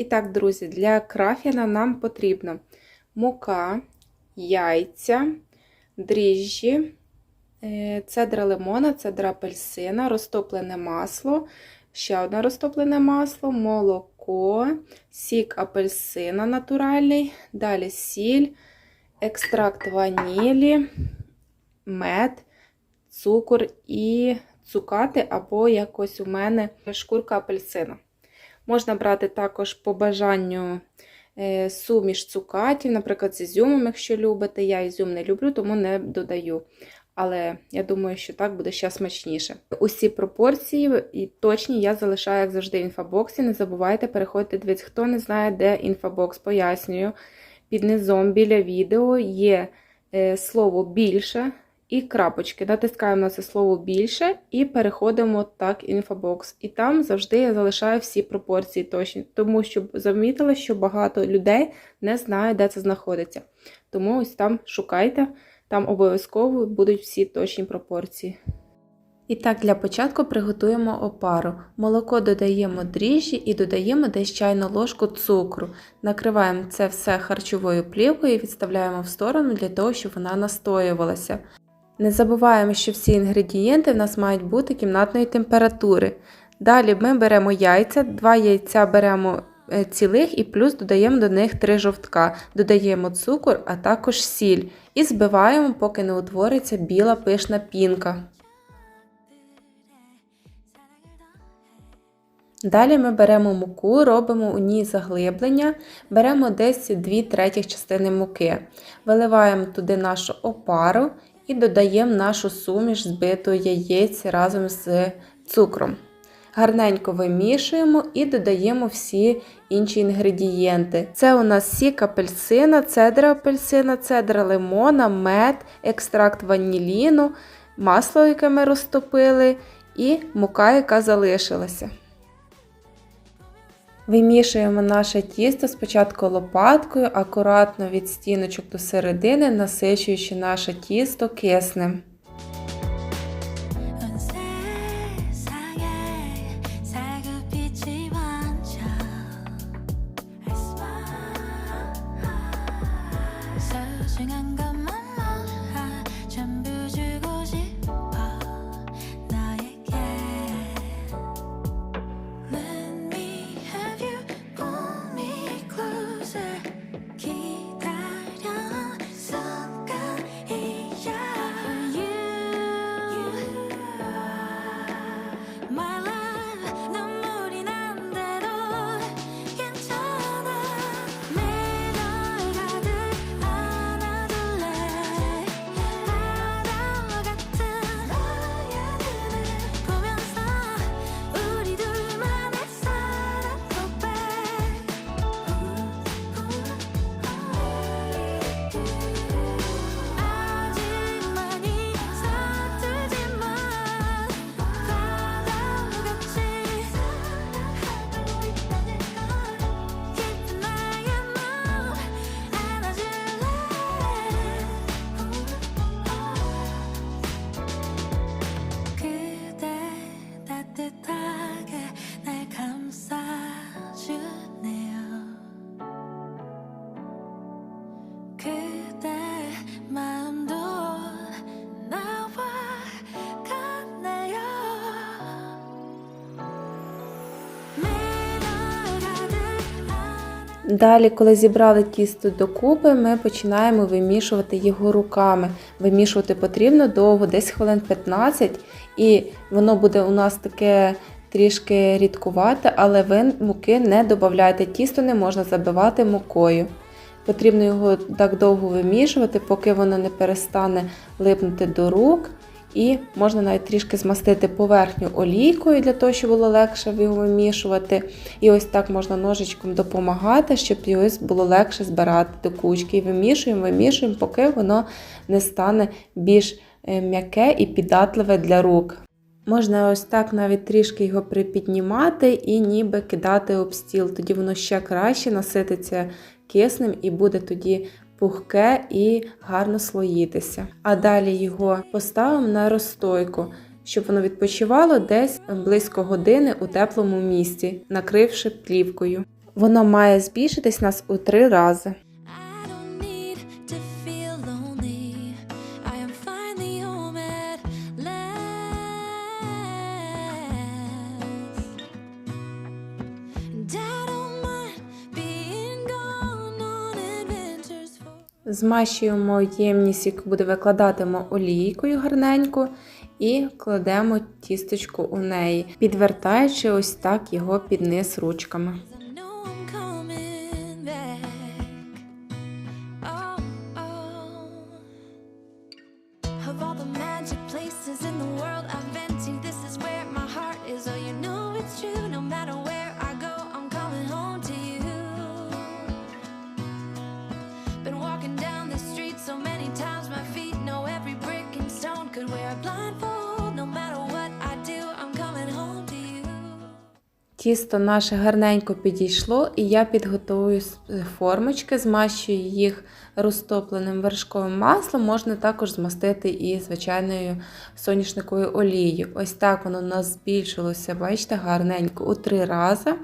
І так, друзі, для крафіна нам потрібно мука, яйця, дріжджі, е, цедра лимона, цедра апельсина, розтоплене масло, ще одне розтоплене масло, молоко, сік апельсина натуральний, далі сіль, екстракт ванілі, мед, цукор і цукати, або якось у мене шкурка апельсина. Можна брати також по бажанню е, суміш цукатів, наприклад, з ізюмом, якщо любите. Я ізюм не люблю, тому не додаю. Але я думаю, що так буде ще смачніше. Усі пропорції і точні я залишаю, як завжди, в інфобоксі. Не забувайте переходити, дивіться, хто не знає, де інфобокс, пояснюю. Під низом біля відео є е, слово більше і крапочки. Натискаємо на це слово більше і переходимо так інфобокс. І там завжди я залишаю всі пропорції точні, тому що замітила, що багато людей не знають, де це знаходиться. Тому ось там шукайте, там обов'язково будуть всі точні пропорції. І так, для початку приготуємо опару. Молоко додаємо дріжджі і додаємо десь чайну ложку цукру. Накриваємо це все харчовою плівкою і відставляємо в сторону для того, щоб вона настоювалася. Не забуваємо, що всі інгредієнти в нас мають бути кімнатної температури. Далі ми беремо яйця, два яйця беремо е, цілих і плюс додаємо до них три жовтка, додаємо цукор, а також сіль. І збиваємо, поки не утвориться біла пишна пінка. Далі ми беремо муку, робимо у ній заглиблення, беремо десь 2 третіх частини муки, виливаємо туди нашу опару і додаємо нашу суміш збитої яєць разом з цукром. Гарненько вимішуємо і додаємо всі інші інгредієнти. Це у нас сік апельсина, цедра апельсина, цедра лимона, мед, екстракт ваніліну, масло, яке ми розтопили, і мука, яка залишилася. Вимішуємо наше тісто спочатку лопаткою, акуратно від стіночок до середини, насичуючи наше тісто киснем. 온 세상에 살구빛이 번져 I smile 소중한 것 Далі, коли зібрали тісто докупи, ми починаємо вимішувати його руками. Вимішувати потрібно довго, десь хвилин 15, і воно буде у нас таке трішки рідкувате, але ви муки не додавайте. Тісто не можна забивати мукою. Потрібно його так довго вимішувати, поки воно не перестане липнути до рук. І можна навіть трішки змастити поверхню олійкою для того, щоб було легше його вимішувати. І ось так можна ножичком допомагати, щоб його було легше збирати до кучки. І вимішуємо, вимішуємо, поки воно не стане більш е, м'яке і піддатливе для рук. Можна ось так навіть трішки його припіднімати і ніби кидати об стіл. Тоді воно ще краще насититься киснем і буде тоді пухке і гарно слоїтися. А далі його поставимо на розстойку, щоб воно відпочивало десь близько години у теплому місці, накривши плівкою. Воно має збільшитись нас у три рази. Змащуємо ємність, яку буде викладатимо олійкою гарненько, і кладемо тісточку у неї, підвертаючи ось так його під низ ручками. Тісто наше гарненько підійшло, і я підготую формочки, змащую їх розтопленим вершковим маслом. Можна також змастити і звичайною соняшниковою олією. Ось так воно у нас збільшилося, бачите, гарненько у три рази.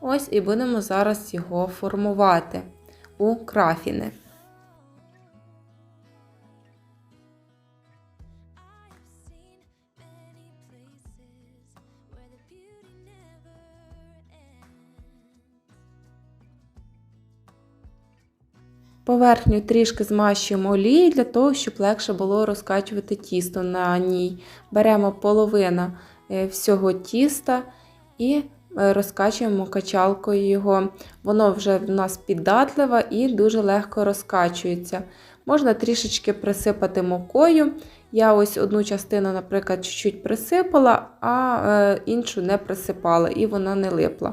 Ось і будемо зараз його формувати у крафіни. Поверхню трішки змащуємо олією для того, щоб легше було розкачувати тісто на ній. Беремо половину е, всього тіста і е, розкачуємо качалкою його. Воно вже в нас піддатливе і дуже легко розкачується. Можна трішечки присипати мукою. Я ось одну частину, наприклад, чуть-чуть присипала, а е, іншу не присипала, і вона не липла.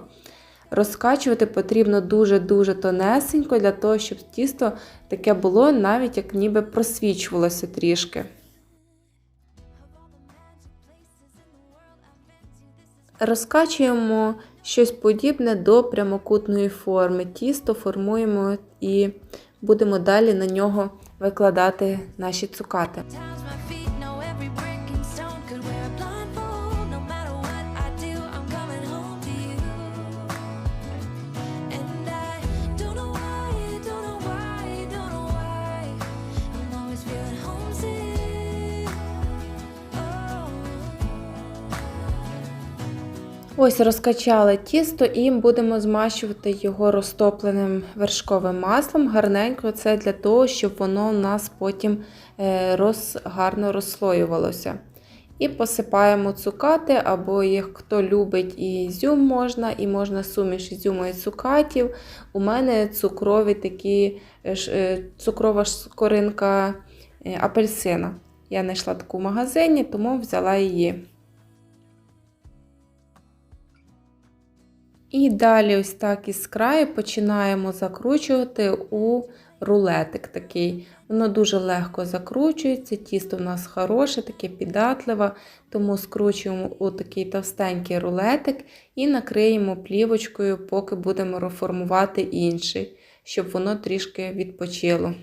Розкачувати потрібно дуже-дуже тонесенько, для того, щоб тісто таке було, навіть як ніби просвічувалося трішки. Розкачуємо щось подібне до прямокутної форми. Тісто формуємо і будемо далі на нього викладати наші цукати. Ось розкачали тісто і будемо змащувати його розтопленим вершковим маслом. Гарненько це для того, щоб воно у нас потім е, роз, гарно розслоювалося. І посипаємо цукати, або їх хто любить і ізюм можна, і можна суміш ізюму і цукатів. У мене цукрові такі, е, е, цукрова скоринка е, апельсина. Я знайшла таку в магазині, тому взяла її. І далі, ось так із краю починаємо закручувати у рулетик такий. Воно дуже легко закручується, тісто в нас хороше, таке піддатливе, тому скручуємо у такий товстенький рулетик і накриємо плівочкою, поки будемо формувати інший, щоб воно трішки відпочило.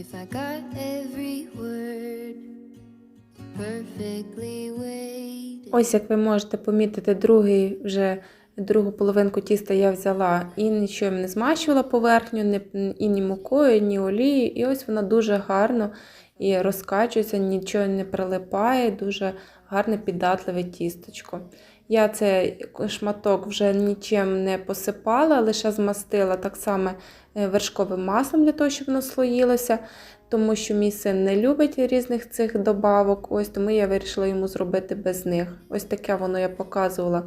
If I got every word perfectly weighed. Ось як ви можете помітити, другий вже другу половинку тіста я взяла і нічого не змащувала поверхню, ні, і ні мукою, ні олією. І ось вона дуже гарно і розкачується, нічого не прилипає, дуже гарне піддатливе тісточко. Я цей шматок вже нічим не посипала, лише змастила так само е, вершковим маслом для того, щоб воно слоїлося тому що мій син не любить різних цих добавок, ось тому я вирішила йому зробити без них. Ось таке воно я показувала,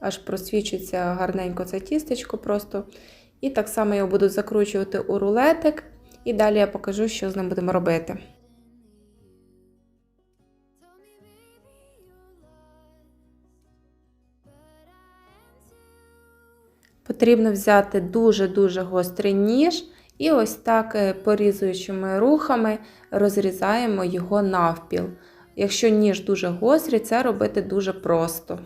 аж просвічується гарненько це тістечко просто. І так само я буду закручувати у рулетик, і далі я покажу, що з ним будемо робити. Потрібно взяти дуже-дуже гострий ніж і ось так е, порізуючими рухами розрізаємо його навпіл. Якщо ніж дуже гострий, це робити дуже просто.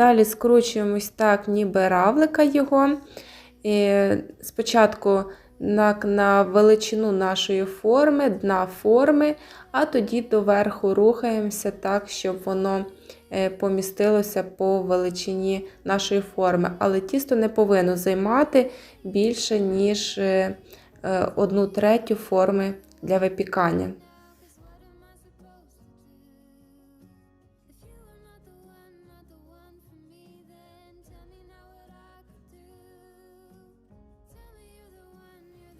Далі скручуємось так, ніби равлика його. І спочатку на, на величину нашої форми, дна форми, а тоді доверху рухаємося так, щоб воно е, помістилося по величині нашої форми. Але тісто не повинно займати більше, ніж е, е, одну третю форми для випікання.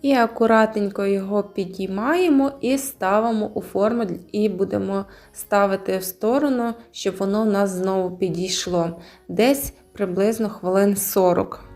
І акуратненько його підіймаємо і ставимо у форму, і будемо ставити в сторону, щоб воно в нас знову підійшло. Десь приблизно хвилин 40.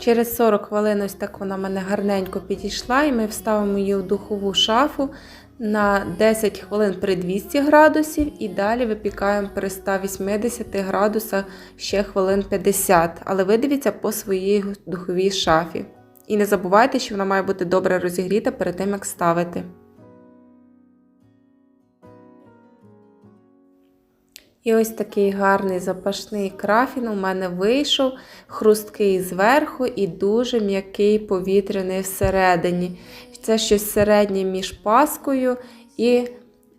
Через 40 хвилин ось так вона мене гарненько підійшла, і ми вставимо її в духову шафу на 10 хвилин при 200 градусів і далі випікаємо при 180 градусах ще хвилин 50. Але ви дивіться по своїй духовій шафі. І не забувайте, що вона має бути добре розігріта перед тим, як ставити. І ось такий гарний запашний крафін у мене вийшов, хрусткий зверху і дуже м'який повітряний всередині. Це щось середнє між паскою і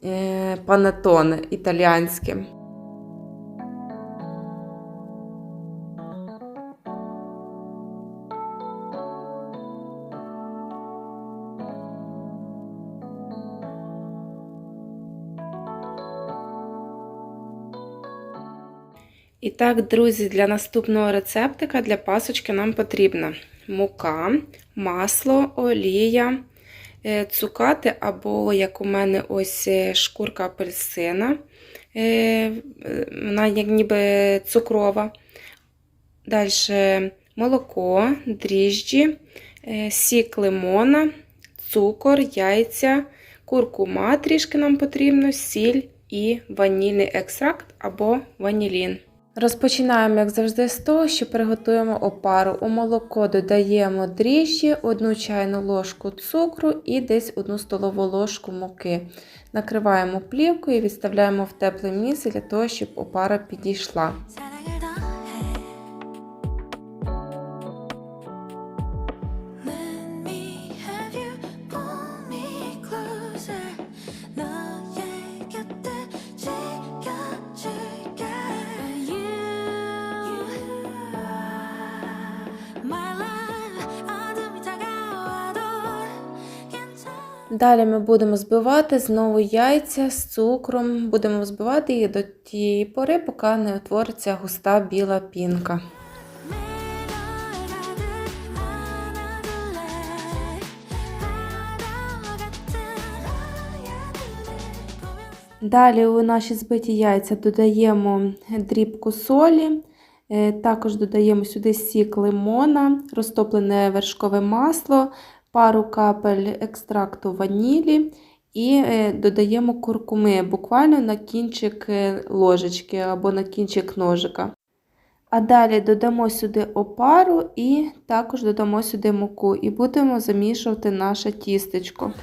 е, панатоне італіянським. Так, друзі, для наступного рецептика для пасочки нам потрібна мука, масло, олія, е, цукати або, як у мене, ось е, шкурка апельсина. Е, Вона як ніби цукрова. Далі молоко, дріжджі, сік лимона, цукор, яйця, куркума трішки нам потрібно, сіль і ванільний екстракт або ванілін. Розпочинаємо, як завжди, з того, що приготуємо опару. У молоко додаємо дріжджі, 1 чайну ложку цукру і десь 1 столову ложку муки. Накриваємо плівкою і відставляємо в тепле місце для того, щоб опара підійшла. Далі ми будемо збивати знову яйця з цукром. Будемо збивати їх до тієї пори, поки не утвориться густа біла пінка. Далі у наші збиті яйця додаємо дрібку солі, е, також додаємо сюди сік лимона, розтоплене вершкове масло, пару капель екстракту ванілі і е, додаємо куркуми буквально на кінчик е, ложечки або на кінчик ножика. А далі додамо сюди опару і також додамо сюди муку і будемо замішувати наше тістечко.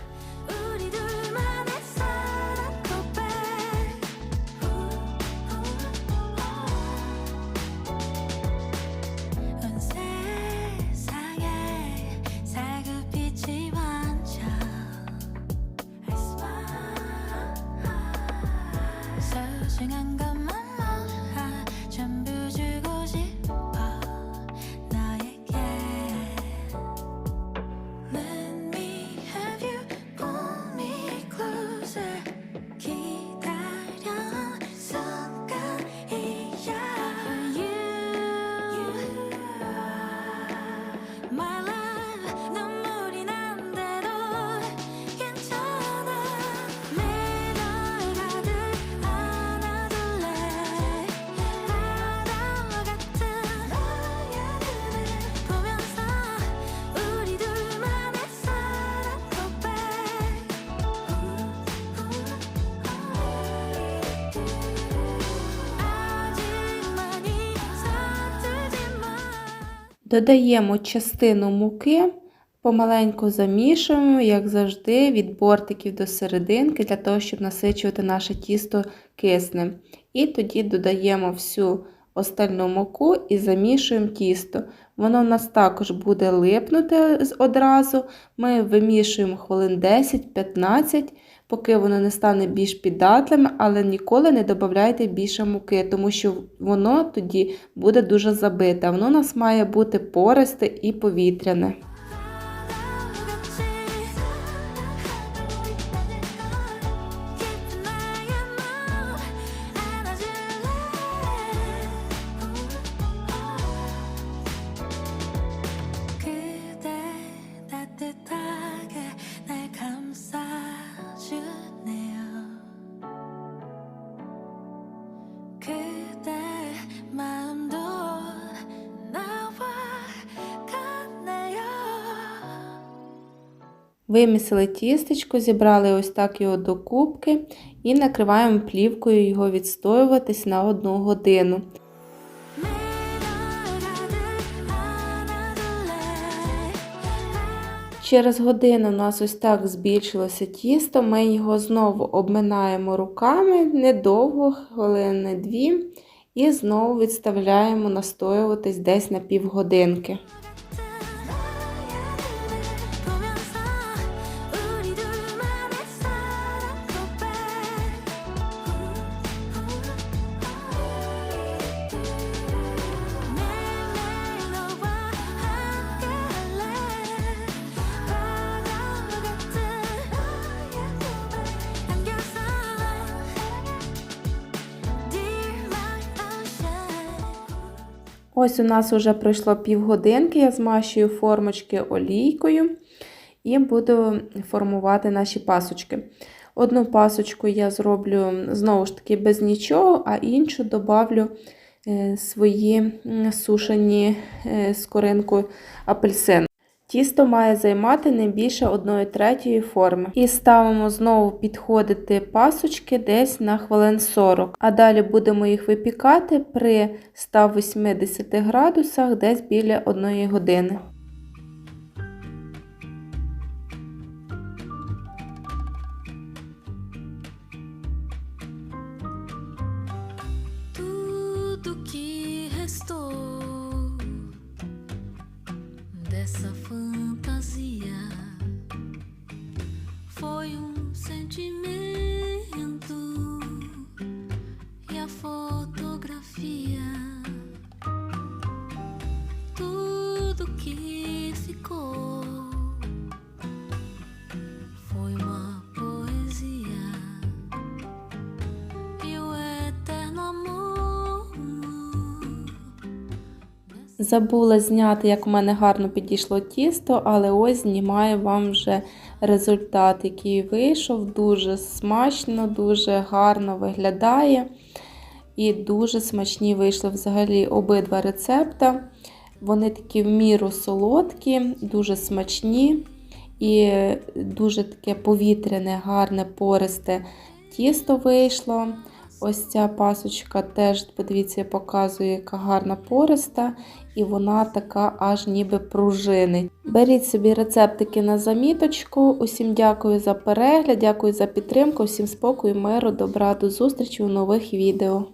Додаємо частину муки, помаленьку замішуємо, як завжди, від бортиків до серединки, для того, щоб насичувати наше тісто киснем. І тоді додаємо всю остальну муку і замішуємо тісто. Воно в нас також буде липнути одразу. Ми вимішуємо хвилин 10-15, поки воно не стане більш піддатливим, але ніколи не додавайте більше муки, тому що воно тоді буде дуже забите. Воно у нас має бути пористе і повітряне. Вимісили тістечко, зібрали ось так його до кубки і накриваємо плівкою його відстоюватись на одну годину. Через годину у нас ось так збільшилося тісто, ми його знову обминаємо руками недовго, хвилини дві, і знову відставляємо настоюватись десь на півгодинки. Ось у нас вже пройшло півгодинки, я змащую формочки олійкою і буду формувати наші пасочки. Одну пасочку я зроблю знову ж таки без нічого, а іншу добавлю е, свої сушені е, з коринку апельсин. Тісто має займати не більше 1 третьої форми. І ставимо знову підходити пасочки десь на хвилин 40. А далі будемо їх випікати при 180 градусах десь біля 1 години. Foi um sentimento Забула зняти, як в мене гарно підійшло тісто, але ось знімаю вам вже результат, який вийшов. Дуже смачно, дуже гарно виглядає. І дуже смачні вийшли взагалі обидва рецепта. Вони такі в міру солодкі, дуже смачні і дуже таке повітряне, гарне, пористе тісто вийшло. Ось ця пасочка теж, подивіться, показує, яка гарна пориста, і вона така аж ніби пружинить. Беріть собі рецептики на заміточку. Усім дякую за перегляд, дякую за підтримку, всім спокою, миру, добра, до зустрічі у нових відео.